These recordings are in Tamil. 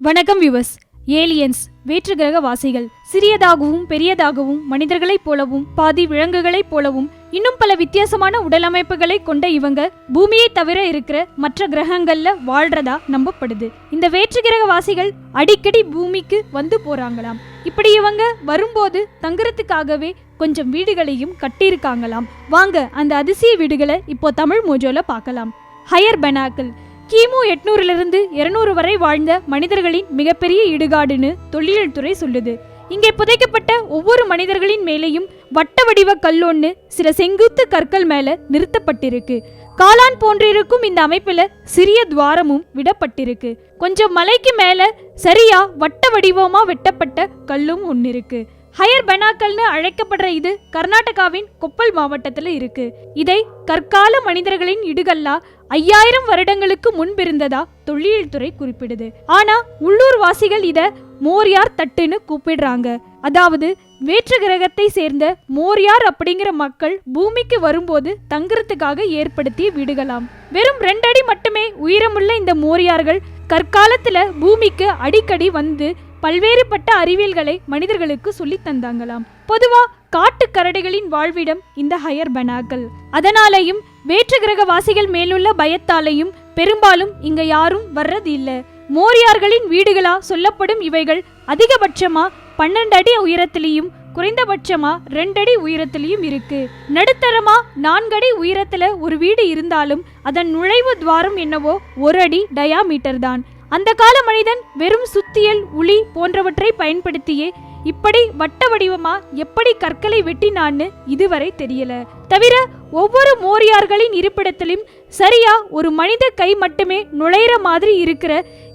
வணக்கம் விவஸ் ஏலியன்ஸ் வேற்றுகிரக வாசிகள் சிறியதாகவும் பெரியதாகவும் மனிதர்களைப் போலவும் பாதி விலங்குகளைப் போலவும் இன்னும் பல வித்தியாசமான உடலமைப்புகளை கொண்ட இவங்க பூமியை தவிர இருக்கிற மற்ற கிரகங்கள்ல வாழ்றதா நம்பப்படுது. இந்த வேற்று கிரக வாசிகள் அடிக்கடி பூமிக்கு வந்து போறாங்களாம். இப்படி இவங்க வரும்போது தங்குறதுக்காகவே கொஞ்சம் வீடுகளையும் கட்டியிருக்காங்களாம். வாங்க அந்த அதிசய வீடுகளை இப்போ தமிழ் மோஜோல பார்க்கலாம். ஹையர் பெனாக்கிள் கிமு எட்நூறிலிருந்து இருநூறு வரை வாழ்ந்த மனிதர்களின் மிகப்பெரிய இடுகாடுன்னு தொல்லியல் துறை சொல்லுது. இங்கே புதைக்கப்பட்ட ஒவ்வொரு மனிதர்களின் மேலேயும் வட்ட வடிவ கல்லொன்னு சில செங்குத்து கற்கள் மேலே நிறுத்தப்பட்டிருக்கு. காளான் போன்றிருக்கும் இந்த அமைப்பில் சிறிய துவாரமும் விடப்பட்டிருக்கு. கொஞ்சம் மலைக்கு மேலே சரியா வட்ட வடிவமாக வெட்டப்பட்ட கல்லும் ஒன்று இருக்கு ஹையர் பெனாக்கல்னு அழைக்கப்படுற இது கர்நாடகாவின் கொப்பல் மாவட்டத்தில் இருக்கு. இதை கற்கால மனிதர்களின் இடுகல்லா ஐயாயிரம் வருடங்களுக்கு முன்பிருந்ததா தொல்லியல் துறை குறிப்பிடுது. ஆனா உள்ளூர் வாசிகள் இத மோரியார் தட்டுன்னு கூப்பிடுறாங்க. அதாவது வேற்று கிரகத்தை சேர்ந்த மோரியார் அப்படிங்கிற மக்கள் பூமிக்கு வரும்போது தங்குறதுக்காக ஏற்படுத்திய வீடுகளாம். வெறும் ரெண்டடி மட்டுமே உயரமுள்ள இந்த மோரியார்கள் கற்காலத்துல பூமிக்கு அடிக்கடி வந்து பல்வேறுபட்ட அறிவியல்களை மனிதர்களுக்கு சொல்லி தந்தாங்களாம். பொதுவா காட்டு கரடிகளின் வாழ்விடம் இந்த ஹையர் பனாக்கள் அதனாலேயும் வேற்று கிரகவாசிகள் மேலுள்ள பயத்தாலையும் பெரும்பாலும் இங்க யாரும் வர்றது இல்ல மோரியார்களின் வீடுகளா சொல்லப்படும் இவைகள் அதிகபட்சமா பன்னெண்டு அடி உயரத்திலையும் குறைந்தபட்சமா ரெண்டடி உயரத்திலையும் இருக்கு. நடுத்தரமா நான்கடி உயரத்துல ஒரு வீடு இருந்தாலும் அதன் நுழைவு துவாரம் என்னவோ ஒரு அடி டயாமீட்டர் தான். அந்த கால மனிதன் வெறும் சுத்தியல் உளி போன்றவற்றை பயன்படுத்தியே இப்படி வட்ட வடிவமா எப்படி கற்களை வெட்டினான்னு இதுவரை தெரியல. தவிர ஒவ்வொரு மோரியார்களின் இருப்பிடத்திலும் சரியா ஒரு மனித கை மட்டுமே நுழையிற மாதிரி இருக்கிற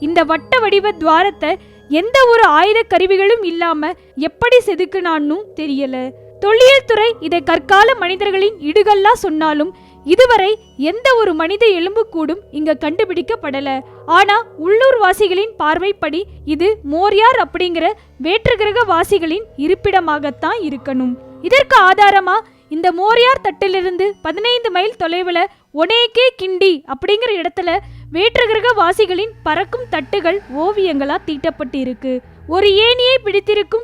இந்த வட்ட வடிவ துவாரத்தை எந்த ஒரு ஆயுத கருவிகளும் இல்லாம எப்படி செதுக்குனான்னு தெரியல. தொல்லியல் துறை இதை கற்கால மனிதர்களின் இடுகல்லா சொன்னாலும் இதுவரை எந்த ஒரு மனித எலும்புக்கூடும் இங்க கண்டுபிடிக்கப்படல. ஆனா உள்ளூர் வாசிகளின் பார்வைப்படி இது மோரியார் அப்படிங்கிற வேற்றுகிரக வாசிகளின் இருப்பிடமாகத்தான் இருக்கணும். இதற்கு ஆதாரமா இந்த மோரியார் தட்டிலிருந்து பதினைந்து மைல் தொலைவுல ஒனேகே கிண்டி அப்படிங்கிற இடத்துல வேற்றுகிரக வாசிகளின் பறக்கும் தட்டுகள் ஓவியங்களா தீட்டப்பட்டு இருக்கு ஒரு ஏணியை பிடித்திருக்கும்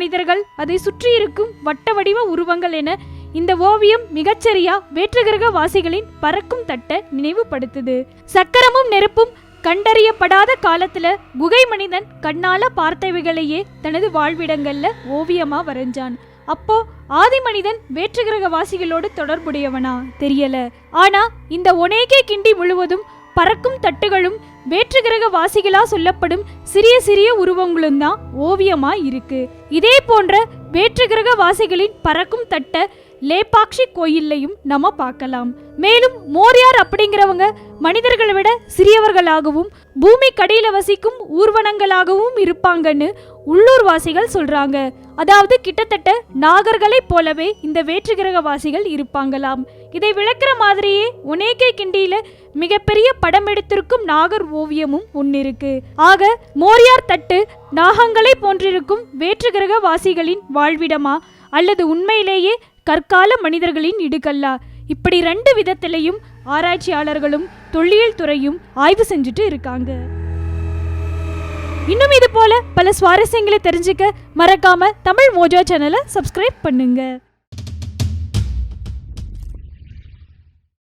மனிதர்கள் அதை சுற்றியிருக்கும் வட்ட வடிவ உருவங்கள் என இந்த ஓவியம் மிகச்சரியா வேற்றுகிரக வாசிகளின் பறக்கும் தட்டை நினைவுபடுத்துது. சக்கரமும் நெருப்பும் கண்டறியப்படாத காலத்துல குகை மனிதன் கண்ணால பார்த்தவைகளையே தனது வாழ்விடங்கள்ல ஓவியமா வரைஞ்சான். அப்போ ஆதி மனிதன் வேற்றுகிரக வாசிகளோடு தொடர்புடையவனா? தெரியல. ஆனா இந்த ஒனேகே கிண்டி முழுவதும் பறக்கும் தட்டுகளும் வேற்றுகிரக வாசிகளா சொல்லப்படும் சிறிய சிறிய உருவங்களும் தான் ஓவியமா இருக்கு. இதே போன்ற வேற்றுகிரக வாசிகளின் பறக்கும் தட்ட லேபாக்ஷி கோயில்லையும் நம்ம பார்க்கலாம். மேலும் மோரியார் அப்படிங்கிறவங்க மனிதர்களை விட சிறியவர்களாகவும் பூமி கடியில வசிக்கும் ஊர்வனங்களாகவும் இருப்பாங்கன்னு உள்ளூர்வாசிகள் சொல்றாங்க. அதாவது கிட்டத்தட்ட நாகர்களைப் போலவே இந்த வேற்றுகிரகவாசிகள் இருப்பாங்களாம். இதை விளக்குற மாதிரியே ஒனேகே கிண்டியில மிகப்பெரிய படம் எடுத்திருக்கும் நாகர் ஓவியமும் ஒன்னிருக்கு ஆக மோரியார் தட்டு நாகங்களை போன்றிருக்கும் வேற்றுகிரக வாசிகளின் வாழ்விடமா அல்லது உண்மையிலேயே கற்கால மனிதர்களின் இடுகல்லா இப்படி ரெண்டு விதத்திலையும் ஆராய்ச்சியாளர்களும் தொல்லியல் துறையும் ஆய்வு செஞ்சுட்டு இருக்காங்க. இன்னும் இது போல பல சுவாரஸ்யங்களை தெரிஞ்சுக்க மறக்காம தமிழ் மோஜோ சேனலை சப்ஸ்கிரைப் பண்ணுங்க.